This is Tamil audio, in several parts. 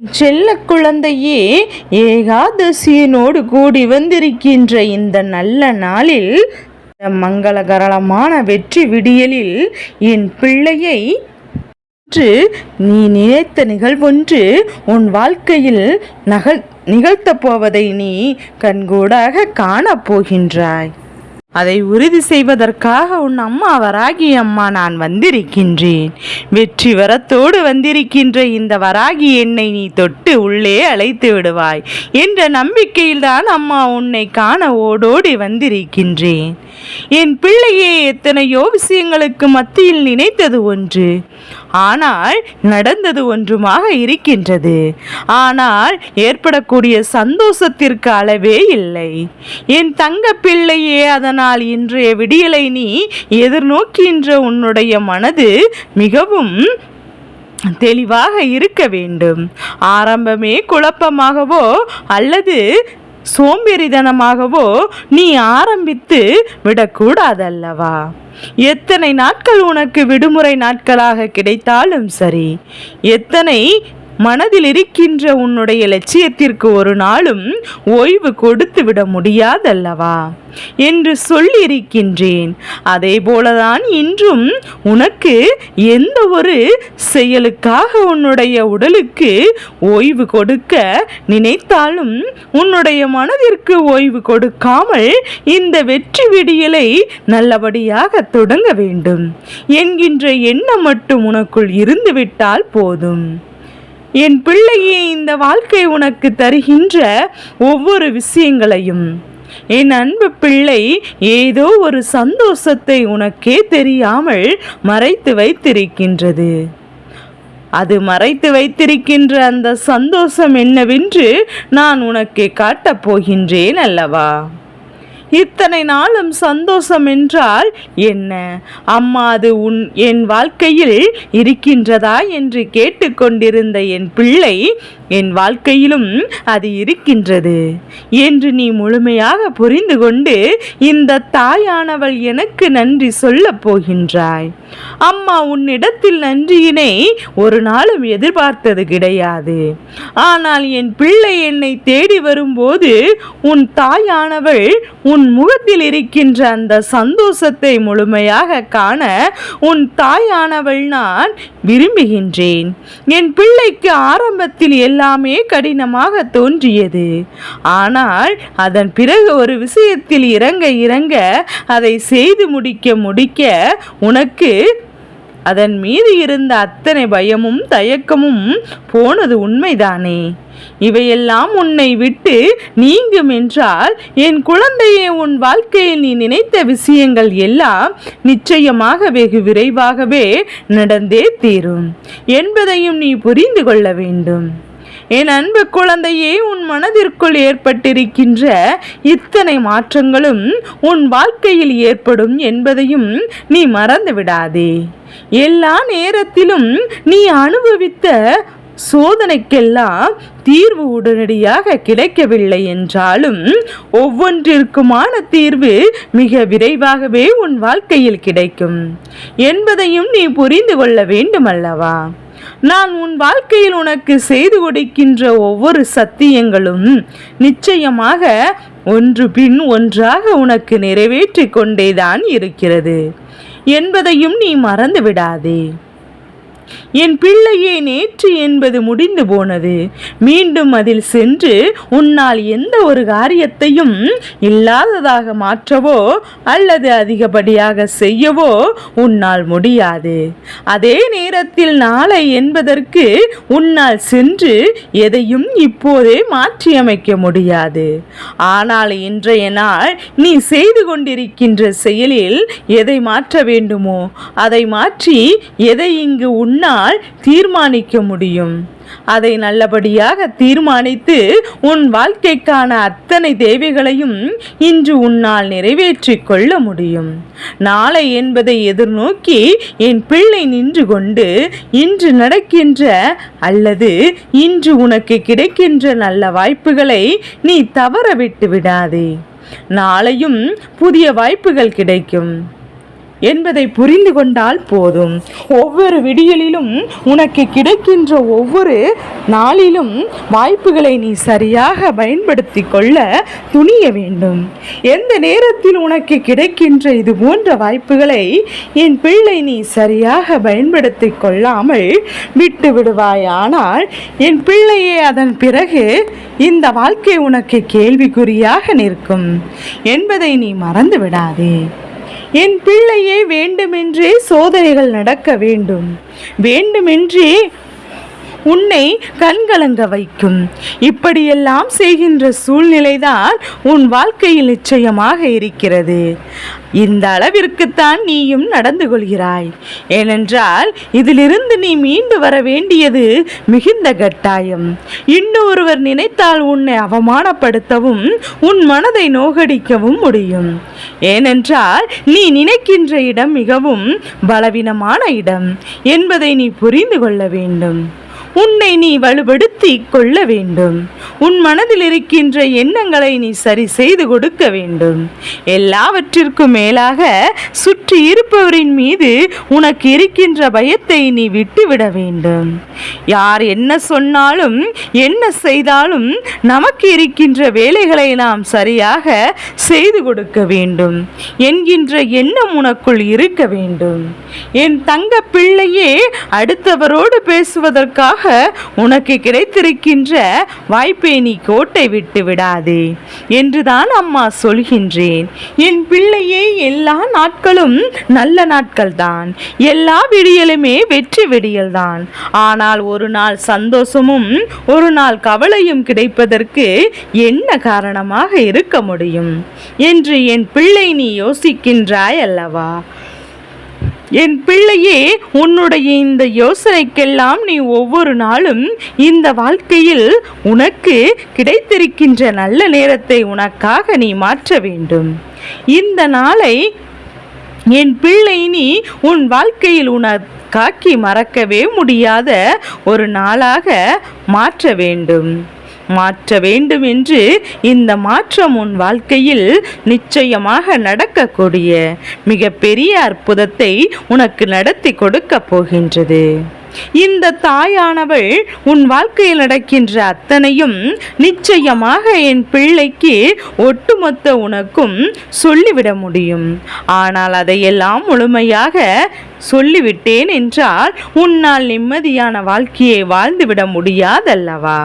செல்ல குழந்தையே ஏகாதசியனோடு கூடி வந்திருக்கின்ற இந்த நல்ல நாளில் மங்களகரளமான மங்களகரமான வெற்றி விடியலில் என் பிள்ளையை நீ நினைத்த நிகழ்வொன்று உன் வாழ்க்கையில் நகல் நிகழ்த்தப் போவதை நீ கண்கூடாக காணப் போகின்றாய். அதை உறுதி செய்வதற்காக உன் அம்மா வராகி அம்மா நான் வந்திருக்கின்றேன். வெற்றி வரத்தோடு வந்திருக்கின்ற இந்த வராகி என்னை நீ தொட்டு உள்ளே அழைத்து விடுவாய். என்ற நம்பிக்கையில்தான் அம்மா உன்னை காண ஓடோடி வந்திருக்கின்றேன். என் பிள்ளையே எத்தனையோ விஷயங்களுக்கு மத்தியில் நினைத்தது ஒன்று. ஆனால் நடந்தது ஒன்றுமாக இருக்கின்றது. ஆனால் ஏற்படக்கூடிய சந்தோஷத்திற்கு அளவே இல்லை. என் தங்க பிள்ளையே அதனால் இன்றைய விடியலை நீ எதிர்நோக்கின்ற உன்னுடைய மனது மிகவும் தெளிவாக இருக்க வேண்டும். ஆரம்பமே குழப்பமாகவோ அல்லது சோம்பேறிதனமாகவோ நீ ஆரம்பித்து விடக்கூடாதல்லவா? எத்தனை நாட்கள் உனக்கு விடுமுறை நாட்களாக கிடைத்தாலும் சரி எத்தனை மனதில் இருக்கின்ற உன்னுடைய லட்சியத்திற்கு ஒரு நாளும் ஓய்வு கொடுத்து விட முடியாதல்லவா? என்று சொல்லியிருக்கின்றேன். அதே போலதான் இன்றும் உனக்கு எந்த ஒரு செயலுக்காக உன்னுடைய உடலுக்கு ஓய்வு கொடுக்க நினைத்தாலும் உன்னுடைய மனதிற்கு ஓய்வு கொடுக்காமல் இந்த வெற்றி விடியலை நல்லபடியாக தொடங்க வேண்டும். என்கின்ற எண்ணம் மட்டும் உனக்குள் இருந்துவிட்டால் போதும். என் பிள்ளையே இந்த வாழ்க்கை உனக்கு தருகின்ற ஒவ்வொரு விஷயங்களையும். என் அன்பு பிள்ளை ஏதோ ஒரு சந்தோஷத்தை உனக்கே தெரியாமல் மறைத்து வைத்திருக்கின்றது. அது மறைத்து வைத்திருக்கின்ற அந்த சந்தோஷம் என்னவென்று நான் உனக்கு காட்டப் போகின்றேன் அல்லவா? இத்தனை நாளும் சந்தோஷம் என்றால் என்ன? அம்மா அது உன் என் வாழ்க்கையில் இருக்கின்றதா என்று கேட்டுக்கொண்டிருந்த என் பிள்ளை என் வாழ்க்கையிலும் அது இருக்கின்றது என்று நீ முழுமையாக புரிந்து கொண்டு இந்த தாயானவள் எனக்கு நன்றி சொல்லப் போகின்றாய். அம்மா உன்னிடத்தில் நன்றியினை ஒரு நாளும் எதிர்பார்த்தது கிடையாது. ஆனால் என் பிள்ளை என்னை தேடி வரும்போது உன் தாயானவள் உன் முகத்தில் இருக்கின்ற அந்த சந்தோஷத்தை முழுமையாக காண உன் தாயானவள் நான் விரும்புகின்றேன். என் பிள்ளைக்கு ஆரம்பத்தில் எல்லாமே கடினமாக தோன்றியது. ஆனால் அதன் பிறகு ஒரு விஷயத்தில் இறங்க இறங்க அதை செய்து முடிக்க முடிக்க உனக்கு அதன் மீது இருந்த அத்தனை பயமும் தயக்கமும் போனது உண்மைதானே. இவையெல்லாம் உன்னை விட்டு நீங்கும் என்றால் என் குழந்தையே உன் வாழ்க்கையில் நீ நினைத்த விஷயங்கள் எல்லாம் நிச்சயமாக வெகு விரைவாகவே நடந்தே தீரும் என்பதையும் நீ புரிந்து கொள்ள வேண்டும். என் அன்பு குழந்தையே உன் மனதிற்குள் ஏற்பட்டிருக்கின்ற இத்தனை மாற்றங்களும் உன் வாழ்க்கையில் ஏற்படும் என்பதையும் நீ மறந்து விடாதே. எல்லா நேரத்திலும் நீ அனுபவித்த சோதனைக்கெல்லாம் தீர்வு உடனடியாக கிடைக்கவில்லை என்றாலும் ஒவ்வொன்றிற்குமான தீர்வு மிக விரைவாகவே உன் வாழ்க்கையில் கிடைக்கும் என்பதையும் நீ புரிந்து கொள்ள வேண்டுமல்லவா? நான் உன் வாழ்க்கையில் உனக்கு செய்து கொடுக்கின்ற ஒவ்வொரு சத்தியங்களும் நிச்சயமாக ஒன்று பின் ஒன்றாக உனக்கு நிறைவேற்றி கொண்டேதான் இருக்கிறது. என்பதையும் நீ மறந்து விடாதே என் பிள்ளையே நேற்று என்பது முடிந்து போனது. மீண்டும் அதில் சென்று உன்னால் எந்த ஒரு காரியத்தையும் இல்லாததாக மாற்றவோ அல்லது அதிகப்படியாக செய்யவோ உன்னால் முடியாது. அதே நேரத்தில் நாளை என்பதற்கு உன்னால் சென்று எதையும் இப்போதே மாற்றியமைக்க முடியாது. ஆனால் இன்றைய நாள் நீ செய்து கொண்டிருக்கின்ற செயலில் எதை மாற்ற வேண்டுமோ அதை மாற்றி எதை இங்கு உன்னால் தீர்மானிக்க முடியும். அதை நல்லபடியாக தீர்மானித்து உன் வாழ்க்கைக்கான அத்தனை தேவைகளையும் இன்று உன்னால் நிறைவேற்றிக் கொள்ள முடியும். நாளை என்பதை எதிர்நோக்கி என் பிள்ளை நின்று கொண்டு இன்று நடக்கின்ற அல்லது இன்று உனக்கு கிடைக்கின்ற நல்ல வாய்ப்புகளை நீ தவற விட்டு விடாதே. நாளையும் புதிய வாய்ப்புகள் கிடைக்கும். என்பதை புரிந்து கொண்டால் போதும். ஒவ்வொரு விடியலிலும் உனக்கு கிடைக்கின்ற ஒவ்வொரு நாளிலும் வாய்ப்புகளை நீ சரியாக பயன்படுத்தி கொள்ள துணிய வேண்டும். எந்த நேரத்தில் உனக்கு கிடைக்கின்ற இது போன்ற வாய்ப்புகளை என் பிள்ளை நீ சரியாக பயன்படுத்தி கொள்ளாமல் விட்டு விடுவாயானால் என் பிள்ளையே அதன் பிறகு இந்த வாழ்க்கை உனக்கு கேள்விக்குறியாக நிற்கும் என்பதை நீ மறந்து விடாதே என் பிள்ளையே வேண்டுமென்றே சோதனைகள் நடக்க வேண்டும். வேண்டுமென்றே உன்னை கண்கலங்க வைக்கும். இப்படியெல்லாம் செய்கின்ற சூழ்நிலைதான் உன் வாழ்க்கையில் நிச்சயமாக இருக்கிறது. இந்த அளவிற்குத்தான் நீயும் நடந்து கொள்கிறாய். ஏனென்றால் இதிலிருந்து நீ மீண்டு வர வேண்டியது மிகுந்த கட்டாயம். இன்னொருவர் நினைத்தால் உன்னை அவமானப்படுத்தவும் உன் மனதை நோகடிக்கவும் முடியும். ஏனென்றால் நீ நினைக்கின்ற இடம் மிகவும் பலவீனமான இடம் என்பதை நீ புரிந்து கொள்ள வேண்டும். உன்னை நீ வலுப்படுத்தி கொள்ள வேண்டும். உன் மனதில் இருக்கின்ற எண்ணங்களை நீ சரி செய்து கொடுக்க வேண்டும். எல்லாவற்றிற்கும் மேலாக சுற்றி இருப்பவரின் மீது உனக்கு இருக்கின்ற பயத்தை நீ விட்டுவிட வேண்டும். யார் என்ன சொன்னாலும் என்ன செய்தாலும் நமக்கு இருக்கின்ற வேலைகளை நாம் சரியாக செய்து கொடுக்க வேண்டும். என்கின்ற எண்ணம் உனக்குள் இருக்க வேண்டும். என் தங்க பிள்ளையே அடுத்தவரோடு பேசுவதற்காக உனக்கு கிடைத்திருக்கின்ற வாய்ப்பை நீ கோட்டை விட்டு விடாதே என்றுதான் அம்மா சொல்கின்றேன். என் பிள்ளையே எல்லா நாட்களும் நல்ல நாட்கள்தான். எல்லா விடியலுமே வெற்றி விடியல்தான். ஆனால் ஒரு நாள் சந்தோஷமும் ஒரு நாள் கவலையும் கிடைப்பதற்கு என்ன காரணமாக இருக்க முடியும்? என்று என் பிள்ளை நீ யோசிக்கின்றாய் அல்லவா என் பிள்ளையே உன்னுடைய இந்த யோசனைக்கெல்லாம் நீ ஒவ்வொரு நாளும் இந்த வாழ்க்கையில் உனக்கு கிடைத்திருக்கின்ற நல்ல நேரத்தை உனக்காக நீ மாற்ற வேண்டும். இந்த நாளை என் பிள்ளை நீ உன் வாழ்க்கையில் உனக்காக்கி மறக்கவே முடியாத ஒரு நாளாக மாற்ற வேண்டும். மாற்ற வேண்டும் என்று இந்த மாற்றம் உன் வாழ்க்கையில் நிச்சயமாக நடக்கக்கூடிய மிகப்பெரிய அற்புதத்தை உனக்கு நடத்தி கொடுக்க போகின்றது. இந்த தாயானவள் உன் வாழ்க்கையில் நடக்கின்ற அத்தனையும் நிச்சயமாக என் பிள்ளைக்கு ஒட்டுமொத்த உனக்கும் சொல்லிவிட முடியும். ஆனால் அதையெல்லாம் முழுமையாக சொல்லிவிட்டேன் என்றால் உன்னால் நிம்மதியான வாழ்க்கையை வாழ்ந்துவிட முடியாதல்லவா?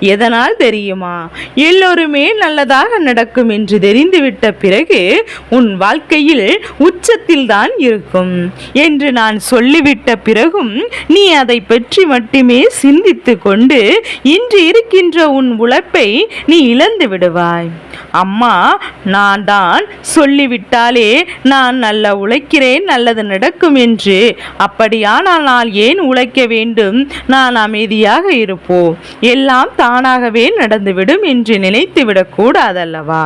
எதனால் தெரியுமா? எல்லோருமே நல்லதாக நடக்கும் என்று தெரிந்துவிட்ட பிறகு உன் வாழ்க்கையில் உச்சத்தில் தான் இருக்கும் என்று நான் சொல்லிவிட்ட பிறகும் நீ அதை பற்றி மட்டுமே சிந்தித்து கொண்டு இன்று இருக்கின்ற உன் உழைப்பை நீ இழந்து விடுவாய். அம்மா நான் தான் சொல்லிவிட்டாலே நான் நல்ல உழைக்கிறேன் நல்லது நடக்கும் என்று. அப்படியானால் நான் ஏன் உழைக்க வேண்டும்? நான் அமைதியாக இருப்போம் எல்லாம் தானாகவே நடந்துவிடும் என்று நினைத்து விடக்கூடாதல்லவா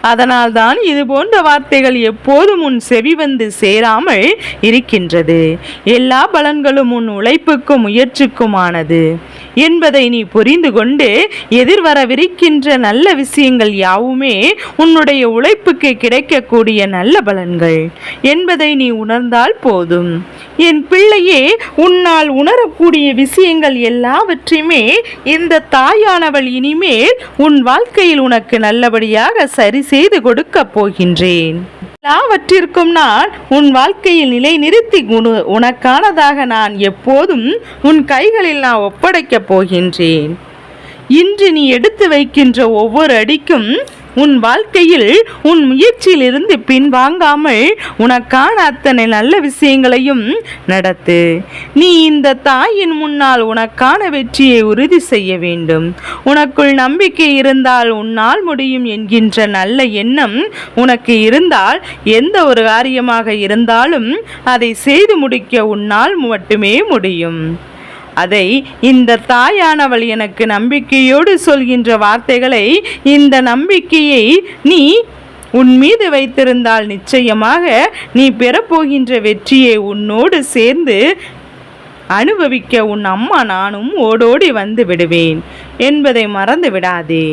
அதனால்தான் இது போன்ற வார்த்தைகள் எப்போதும் உன் செவி வந்து சேராமல் இருக்கின்றது. எல்லா பலன்களும் உன் உழைப்புக்கும் முயற்சிக்குமானது. என்பதை நீ புரிந்து கொண்டு எதிர்வரவிருக்கின்ற நல்ல விஷயங்கள் யாவுமே உன்னுடைய உழைப்புக்கு கிடைக்கக்கூடிய நல்ல பலன்கள் என்பதை நீ உணர்ந்தால் போதும். என் பிள்ளையே உன்னால் உணரக்கூடிய விஷயங்கள் எல்லாவற்றையுமே இந்த தாயானவள் இனிமேல் உன் வாழ்க்கையில் உனக்கு நல்லபடியாக சரி செய்து கொடுக்கப் போகின்றேன். எல்லாவற்றிற்கும் நான் உன் வாழ்க்கையில் நிலை நிறுத்தி உன- உனக்கானதாக நான் எப்போதும் உன் கைகளில் நான் ஒப்படைக்கப் போகின்றேன். இன்று நீ எடுத்து வைக்கின்ற ஒவ்வொரு அடிக்கும் உன் வாழ்க்கையில் உன் முயற்சியிலிருந்து பின்வாங்காமல் உனக்கான அத்தனை நல்ல விஷயங்களையும் நடத்து. நீ இந்த தாயின் முன்னால் உனக்கான வெற்றியை உறுதி செய்ய வேண்டும். உனக்குள் நம்பிக்கை இருந்தால் உன்னால் முடியும் என்கின்ற நல்ல எண்ணம் உனக்கு இருந்தால் எந்த ஒரு காரியமாக இருந்தாலும் அதை செய்து முடிக்க உன்னால் மட்டுமே முடியும். அதை இந்த தாயானவள் எனக்கு நம்பிக்கையோடு சொல்கின்ற வார்த்தைகளை இந்த நம்பிக்கையை நீ உன் மீது வைத்திருந்தால் நிச்சயமாக நீ பெறப்போகின்ற வெற்றியை உன்னோடு சேர்ந்து அனுபவிக்க உன் அம்மா நானும் ஓடோடி வந்து விடுவேன் என்பதை மறந்து விடாதே.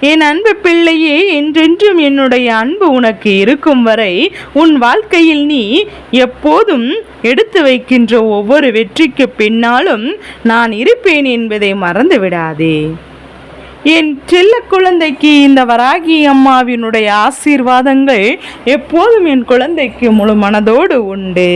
என் அன்பு பிள்ளையே என்றென்றும் என்னுடைய அன்பு உனக்கு இருக்கும் வரை உன் வாழ்க்கையில் நீ எப்போதும் எடுத்து வைக்கின்ற ஒவ்வொரு வெற்றிக்கு பின்னாலும் நான் இருப்பேன் என்பதை மறந்து விடாதே என் செல்ல குழந்தைக்கு இந்த வராகி அம்மாவினுடைய ஆசீர்வாதங்கள் எப்போதும் என் குழந்தைக்கு முழு மனதோடு உண்டு.